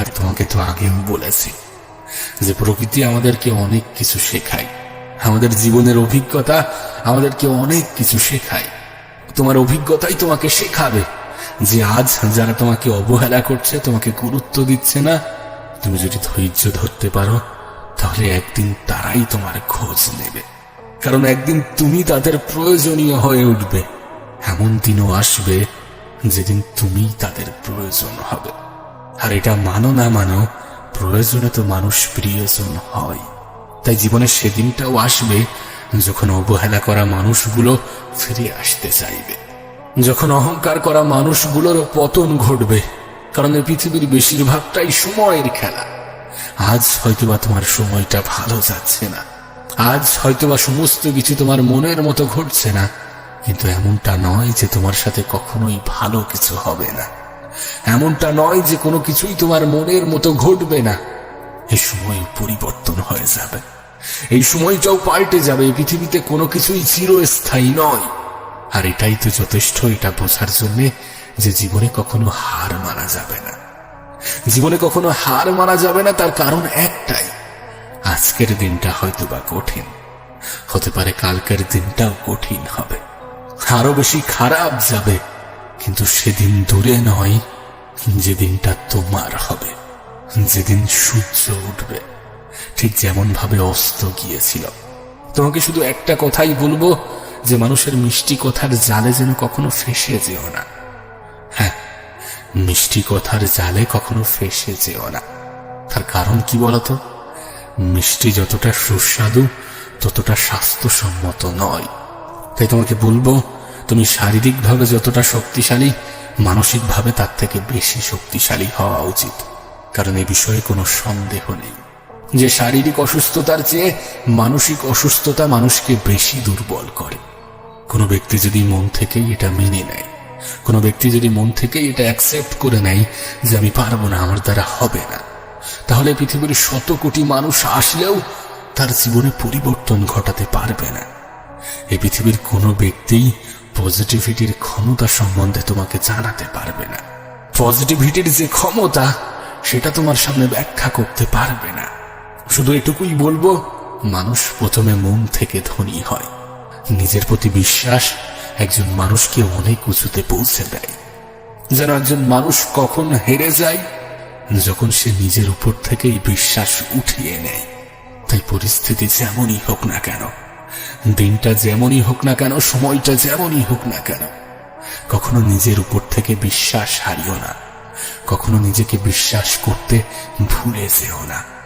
আর তোমাকে তো আগেও বলেছি যে প্রকৃতি আমাদেরকে অনেক কিছু শেখায়। আমাদের জীবনের অভিজ্ঞতা আমাদেরকে অনেক কিছু শেখায়। তোমার অভিজ্ঞতাই তোমাকে শেখাবে যে আজ যারা তোমাকে অবহেলা করছে, তোমাকে গুরুত্ব দিচ্ছে না, তুমি যদি ধৈর্য ধরতে পারো, তাহলে একদিন তারাই তোমার খোঁজ নেবে। কারণ একদিন তুমি তাদের প্রয়োজনীয় হয়ে উঠবে। এমন দিনও আসবে যেদিন তুমি তাদের প্রয়োজন হবে। আর এটা মানো না মানো, প্রয়োজনে তো মানুষ প্রিয়জন হয়। তাই জীবনে সেদিনটাও আসবে যখন অবহেলা করা মানুষগুলো ফিরে আসতে চাইবে। যখন অহংকার করা মানুষগুলোর পতন ঘটবে, কারণ এই পৃথিবীর বেশিরভাগটাই সময়ের খেলা। আজ হয়তোবা তোমার সময়টা ভালো যাচ্ছে না। আজ হয়তোবা সমস্ত কিছু তোমার মনের মতো ঘটছে না, কিন্তু এমনটা নয় যে তোমার সাথে কখনোই ভালো কিছু হবে না। এমনটা নয় যে কোনো কিছুই তোমার মনের মতো ঘটবে না। এ সময় পরিবর্তন হয়ে যাবে। এই সময়টাও পাল্টে যাবে। পৃথিবীতে কোনো কিছুই চিরস্থায়ী নয়। আর এটাই তো যথেষ্ট। এটা বোঝার জন্যে যে জীবনে কখনো হার মারা যাবে না। জীবনে কখনো হার মারা যাবে না, তার কারণ একটাই। আজকের দিনটা হয়তো বা কঠিন। হতে পারে কালকের দিনটাও কঠিন হবে। আরও বেশি খারাপ যাবে। কিন্তু সেদিন দূরে নয় যে দিনটা তোমার হবে, যেদিন সূর্য উঠবে, ঠিক যেমন ভাবে অস্ত গিয়েছিল। তোমাকে শুধু একটা কথাই বলব, যে মানুষের মিষ্টি কথার জালে যেন কখনো ফেসে যেও না। হ্যাঁ মিষ্টি কথার জালে কখনো ফেসে যেও না। তার কারণ কি বলতো? মিষ্টি যতটা সুস্বাদু, ততটা স্বাস্থ্যসম্মত নয়। তাই তোমাকে বলব, তুমি শারীরিকভাবে যতটা শক্তিশালী মানসিকভাবে তার থেকে বেশি শক্তিশালী হওয়া উচিত। কারণ এ বিষয়ে কোনো সন্দেহ নেই। যে শারীরিক অসুস্থতার চেয়ে মানসিক অসুস্থতা মানুষকে বেশি দুর্বল করে। কোনো ব্যক্তি যদি মন থেকেই এটা মেনে নেয়, কোনো ব্যক্তি যদি মন থেকেই এটা অ্যাকসেপ্ট করে নেয় যে আমি পারব না, আমার দ্বারা হবে না, তাহলে পৃথিবীর শত কোটি মানুষ আসলেও তার জীবনে পরিবর্তন ঘটাতে পারবে না। এই পৃথিবীর কোনো ব্যক্তিই পজিটিভিটির ক্ষমতা সম্বন্ধে তোমাকে জানাতে পারবে না। পজিটিভিটির যে ক্ষমতা, সেটা তোমার সামনে ব্যাখ্যা করতে পারবে না। শুধু এটুকুই বলব, মানুষ প্রথমে মন থেকে ধনী হয়। নিজের প্রতি বিশ্বাস একজন মানুষকে অনেক উঁচুতে পৌঁছে দেয়। যেন একজন মানুষ কখন হেরে যায়, যখন সে নিজের উপর থেকেই বিশ্বাস উঠিয়ে নেয়। তাই পরিস্থিতি যেমনই হোক না কেন দিনটা যেমনই হোক না কেন, সময়টা যেমনই হোক না কেন, কখনো নিজের উপর থেকে বিশ্বাস হারিও না, কখনো নিজেকে বিশ্বাস করতে ভুলে যেও না।